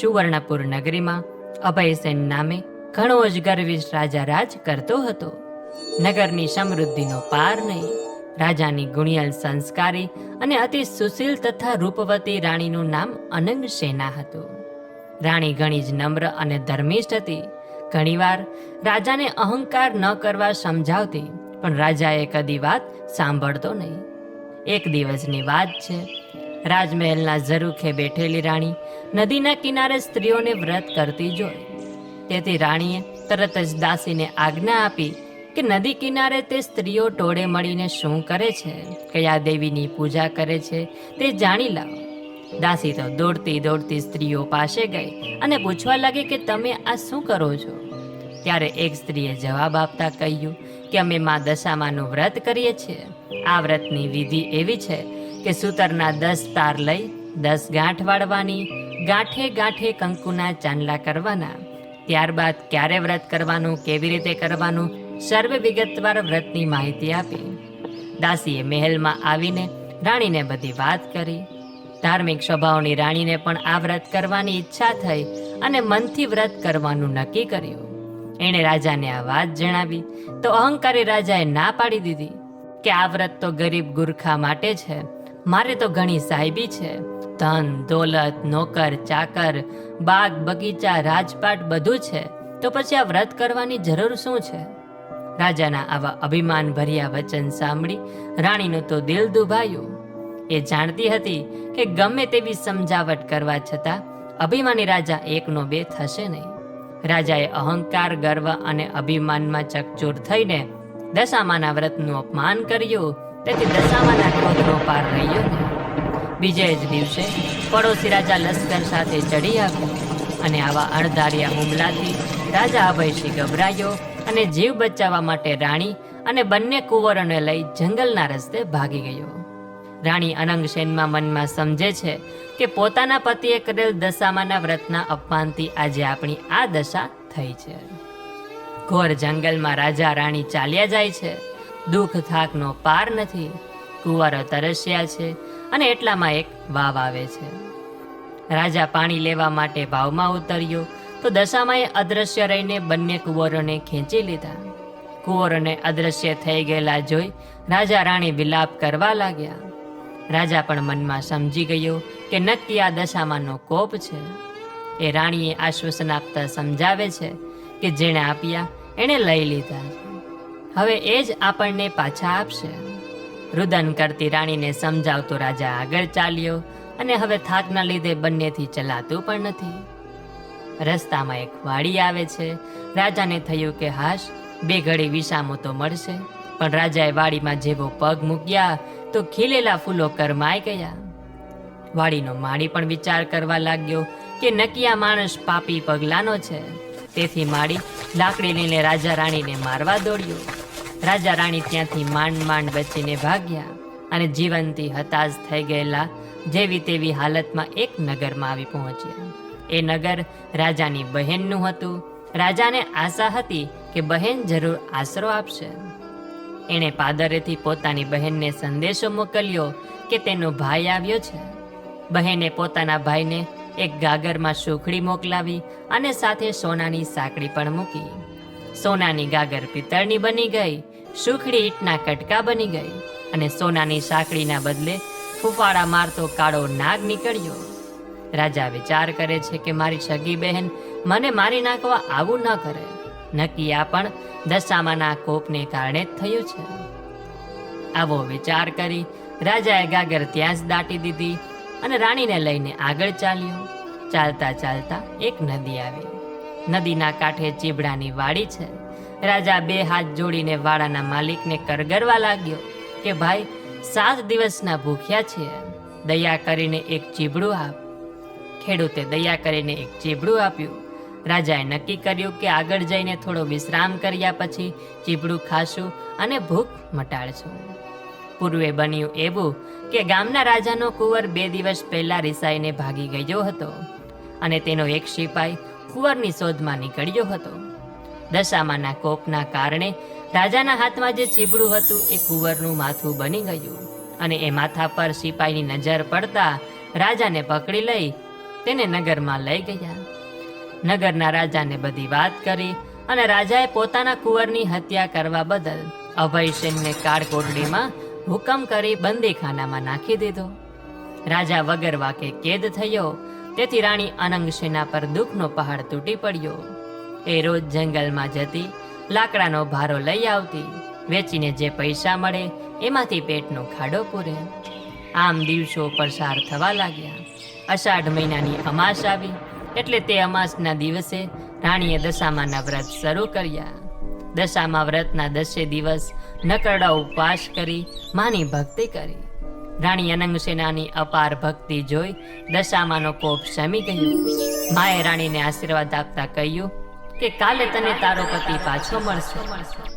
સુવર્ણપુર નગરીમાં અભયસેન નામે ઘણો જ ગર્વિશ રાજા રાજ કરતો હતો. નગરની સમૃદ્ધિનો પાર નહીં. રાજાની ગુણિયલ સંસ્કારી અને અતિ સુશીલ તથા રૂપવતી રાણીનું નામ અનંગ સેના હતું. રાણી ઘણી જ નમ્ર અને ધર્મિષ્ઠ હતી. ઘણીવાર રાજાને અહંકાર ન કરવા સમજાવતી પણ રાજાએ કદી વાત સાંભળતો નહીં. એક દિવસની વાત છે. રાજમહેલના ઝરૂખે બેઠેલી રાણી નદીના કિનારે સ્ત્રીઓને વ્રત કરતી જોઈ. તેથી રાણીએ તરત જ દાસીને આજ્ઞા આપી કે નદી કિનારે તે સ્ત્રીઓ ટોળે મળીને શું કરે છે, કયા દેવીની પૂજા કરે છે તે જાણી લાવો. દાસી તો દોડતી દોડતી સ્ત્રીઓ પાસે ગઈ અને પૂછવા લાગી કે તમે આ શું કરો છો? ત્યારે એક સ્ત્રીએ જવાબ આપતા કહ્યું કે અમે મા દશામાનું વ્રત કરીએ છીએ. આ વ્રતની વિધિ એવી છે કે સૂતરના દસ તાર લઈ દસ ગાંઠ વાળવાની, ગાંઠે ગાંઠે કંકુના ચાંદલા કરવાના. ત્યારબાદ ક્યારે વ્રત કરવાનું, કેવી રીતે કરવાનું, સર્વે વિગતવાર વ્રતની માહિતી આપી. દાસીએ મહેલમાં આવીને રાણીને બધી વાત કરી. ધાર્મિક સ્વભાવની રાણીને પણ આ વ્રત કરવાની ઈચ્છા થઈ અને મનથી વ્રત કરવાનું નક્કી કર્યું. એણે રાજાને આ વાત જણાવી. તો અહંકારી રાજાએ ના પાડી દીધી કે આ વ્રત તો ગરીબ ગુરખા માટે છે, મારે તો ઘણી સાહેબી છે. ધન, દોલત, નોકર, ચાકર, બાગ, બગીચા, રાજપાટ બધું છે. તો પછી આ વ્રત કરવાની જરૂર શું છે? રાજાના આવા અભિમાન ભર્યા વચન સાંભળી રાણીનું તો દિલ દુભાયું. એ જાણતી હતી કે ગમે તેવી સમજાવટ કરવા છતાં અભિમાની રાજા એકનો બે થશે નહીં. રાજાએ અહંકાર, ગર્વ અને અભિમાનમાં ચકચૂર થઈને દશામાના વ્રતનું અપમાન કર્યું. તેથી દશામાના ક્રોધનો પાર રહ્યો બીજે જ દિવસે પડોશી રાજા લશ્કર સાથે ચડી આવ્યો અને આવા અણધાર્યા હુમલાથી રાજા અભયસિંહ ગભરાયો અને જીવ બચાવવા માટે રાણી અને બંને કુંવરોને લઈ જંગલના રસ્તે ભાગી ગયો. રાણી અનંગસેનમાં મનમાં સમજે છે કે પોતાના પતિએ કરેલ દશામાના વ્રતના અપમાનથી આજે આપણી આ દશા થઈ છે. ઘોર જંગલમાં રાજા રાણી ચાલ્યા જાય છે. દુઃખ થાકનો પાર નથી. કુંવારો તરસ્યા છે અને એટલામાં એક વાવ આવે છે. રાજા પાણી લેવા માટે વાવમાં ઉતર્યો તો દશામાંએ અદ્રશ્ય રહીને બંને કુંવરોને ખેંચી લીધા. કુંવરોને અદ્રશ્ય થઈ ગયેલા જોઈ રાજા રાણી વિલાપ કરવા લાગ્યા. રાજા પણ મનમાં સમજી ગયો કે નક્કી આ દશામાંનો કોપ છે. એ રાણીએ આશ્વાસન આપતા સમજાવે છે કે જેણે આપ્યા એણે લઈ લીધા હવે એ જ આપણને પાછા આપશે. રુદન કરતી રાણીને સમજાવતો રાજા આગળ ચાલ્યો અને હવે થાકના લીધે બંનેથી ચલાતું પણ નથી. રસ્તામાં એક વાડી આવે છે. રાજાને થયું કે હાશ, બે ઘડી વિસામો તો મળશે. પણ રાજાએ વાડીમાં જેવો પગ મૂક્યા તો ખીલેલા ફૂલો કરમાઈ ગયા. વાડીનો માળી પણ વિચાર કરવા લાગ્યો કે નકિયા માણસ પાપી પગલાનો છે. તેથી માળી લાકડી લઈને રાજા રાણીને મારવા દોડ્યો. રાજા રાણી ત્યાંથી માંડ માંડ બચીને ભાગ્યા અને જીવનથી હતાશ થઈ ગયેલા જેવી તેવી હાલતમાં એક નગરમાં આવી પહોંચ્યા. એ નગર રાજાની બહેનનું હતું. રાજાને આશા હતી કે બહેન જરૂર આશરો આપશે. એણે પાદરેથી પોતાની બહેનને સંદેશો મોકલ્યો કે તેનો ભાઈ આવ્યો છે. બહેને પોતાના ભાઈને એક ગાગરમાં સુખડી મોકલાવી અને સાથે સોનાની સાંકડી પણ મૂકી. સોનાની ગાગર પિત્તળની બની ગઈ, સુખડી ઈટના કટકા બની ગઈ અને સોનાની સાંકડીના બદલે ફૂફાડા મારતો કાળો નાગ નીકળ્યો. રાજા વિચાર કરે છે કે મારી સગી બહેન મને મારી નાખવા આવું ન કરે. નક્કી પણ દશામાના કોપને કારણે થયું છે. આવો વિચાર કરી રાજાએ ગાગર ત્યાં જ દાટી દીધી અને રાણીને લઈને આગળ ચાલ્યો. ચાલતા ચાલતા એક નદી આવી. નદીના કાંઠે ચીબડાની વાડી છે. રાજા બે હાથ જોડીને વાડાના માલિકને કરગરવા લાગ્યો કે, ભાઈ, સાત દિવસના ભૂખ્યા છીએ. દયા કરીને એક ચીબડું આપ. ખેડૂતે દયા કરીને એક ચીબડું આપ્યું. રાજાએ નક્કી કર્યું કે આગળ જઈને થોડો વિશ્રામ કર્યા પછી ચીબડું ખાશું અને ભૂખ મટાડશું. પૂર્વે બન્યું એવું કે ગામના રાજાનો કુંવર બે દિવસ પહેલા રિસાઈને ભાગી ગયો હતો અને તેનો એક સિપાઈ કુંવરની શોધમાં નીકળ્યો હતો. દશામાના કોપના કારણે રાજાના હાથમાં જે ચીબડું હતું એ કુંવરનું માથું બની ગયું અને એ માથા પર સિપાહીની નજર પડતા રાજાને પકડી લઈ તેને નગરમાં લઈ ગયા. નગરના રાજાને બધી વાત કરી અને રાજાએ પોતાના કુંવરની હત્યા કરવા બદલ અભયસેનને કાળકોટડીમાં હુકમ કરી બંદીખાનામાં નાખી દીધો. રાજા વગર વાકે કેદ થયો, તેથી રાણી અનંગસેના પર દુઃખનો પહાડ તૂટી પડ્યો. એ રોજ જંગલમાં જતી, લાકડાનો ભારો લઈ આવતી, વેચીને જે પૈસા મળે એમાંથી પેટનો ખાડો પૂરે. આમ દિવસો પસાર થવા લાગ્યા. અષાઢ મહિનાની અમાસ આવી. એટલે તે અમાસના દિવસે રાણીએ દશામાના વ્રત શરૂ કર્યા. દશામાં વ્રતના દસે દિવસ નકરડા ઉપવાસ કરી માની ભક્તિ કરી. રાણી અનંગસેનાની અપાર ભક્તિ જોઈ દશામાનો કોપ શમી ગયો. માએ રાણીને આશીર્વાદ આપતા કહ્યું કે કાલે તને તારો પતિ પાછો મળશે.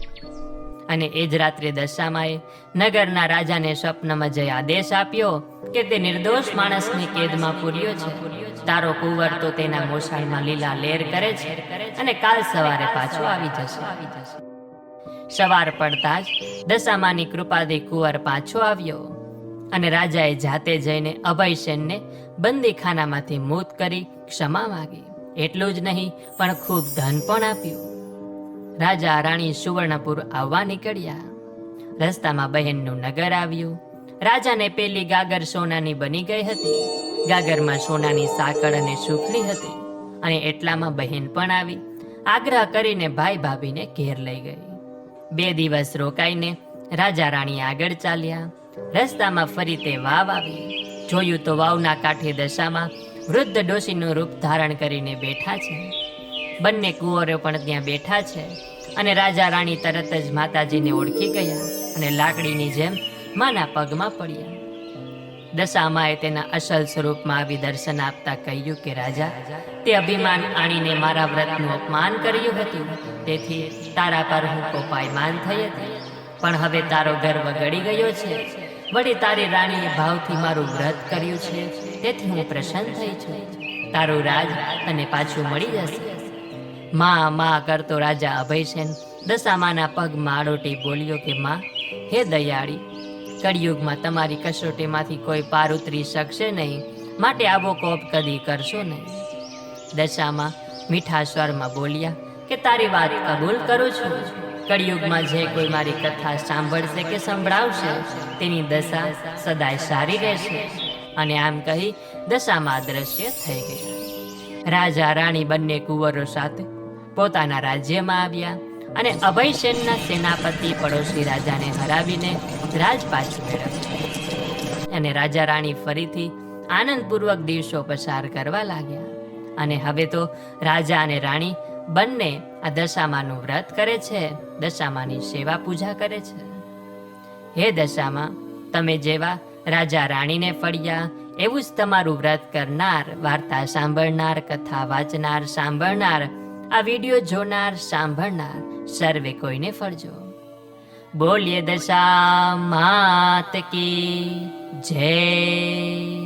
અને એ જ રાત્રે દશામાએ નગરના રાજાને સ્વપ્નમાં જઈ આદેશ આપ્યો કે તે નિર્દોષ માણસની કેદમાં પૂર્યો છે. તારો કુંવર તો તેના મોસાળમાં લીલા લેર કરે છે અને કાલ સવારે પાછો આવી જશે. સવાર પડતા જ દશામાની કૃપાથી કુંવર પાછો આવ્યો અને રાજાએ જાતે જઈને અભયસેનને બંદીખાનામાંથી મૂત કરી ક્ષમા માગી. એટલું જ નહીં, પણ ખૂબ ધન પણ આપ્યું. રાજા રાણી સુવર્ણપુર આવવા નીકળ્યા. રસ્તામાં બહેનનું નગર આવ્યું. રાજાને પેલી ગાગર સોનાની બની ગઈ હતી. ગાગરમાં સોનાની સાકળ અને સુખડી હતી અને એટલામાં બહેન પણ આવી. આગ્રહ કરીને ભાઈ ભાભીને ઘેર લઈ ગઈ. બે દિવસ રોકાઈને રાજા રાણી આગળ ચાલ્યા. રસ્તામાં ફરી તે વાવ આવી. જોયું તો વાવના કાંઠે દશામાં વૃદ્ધ ડોશીનું રૂપ ધારણ કરીને બેઠા છે. બંને કુંવરો પણ ત્યાં બેઠા છે. અને રાજા રાણી તરત જ માતાજીને ઓળખી ગયા અને લાકડીની જેમ માના પગમાં પડ્યા. દશામાએ તેના અસલ સ્વરૂપમાં આવી દર્શન આપતા કહ્યું કે રાજા, તે અભિમાન આણીને મારા વ્રતનું અપમાન કર્યું હતું. તેથી તારા પર હું કોપાયમાન થઈ હતી. પણ હવે તારો ગર્વ ગળી ગયો છે. વળી તારી રાણીએ ભાવથી મારું વ્રત કર્યું છે. તેથી હું પ્રસન્ન થઈ છું. તારું રાજ તને પાછું મળી જશે. માં માં કરતો રાજા અભયસેન દશામાના પગ માળોટી બોલ્યો કે, માં, હે દયાળી, કળિયુગમાં તમારી કસોટીમાંથી કોઈ પાર ઉતરી શકશે નહીં. માટે આવો કોપ કદી કરશો નહીં. દશામાં મીઠા સ્વરમાં બોલ્યા કે, તારી વાત કબૂલ કરું છું. કળિયુગમાં જે કોઈ મારી કથા સાંભળશે કે સંભળાવશે, તેની દશા સદાય સારી રહેશે. અને આમ કહી દશામાં દ્રશ્ય થઈ ગઈ. રાજા રાણી બંને કુંવરો સાથે પોતાના રાજ્યમાં આવ્યા અને અભયસેનના સેનાપતિ પડોશી રાજાને હરાવીને રાજપાટ મેળવ્યો. અને રાજા રાણી ફરીથી આનંદપૂર્વક દિવસો પસાર કરવા લાગ્યા. અને હવે તો રાજા અને રાણી બંને આ દશામાનું વ્રત કરે છે, દશામાની સેવા પૂજા કરે છે. હે દશામાં, તમે જેવા રાજા રાણીને ફળ્યા, એવું જ તમારું વ્રત કરનાર, વાર્તા સાંભળનાર, કથા વાંચનાર, સાંભળનાર આ વીડિયો જોનાર સાંભળનાર સર્વે કોઈને ફરજો. બોલીએ દશા માત કી જય.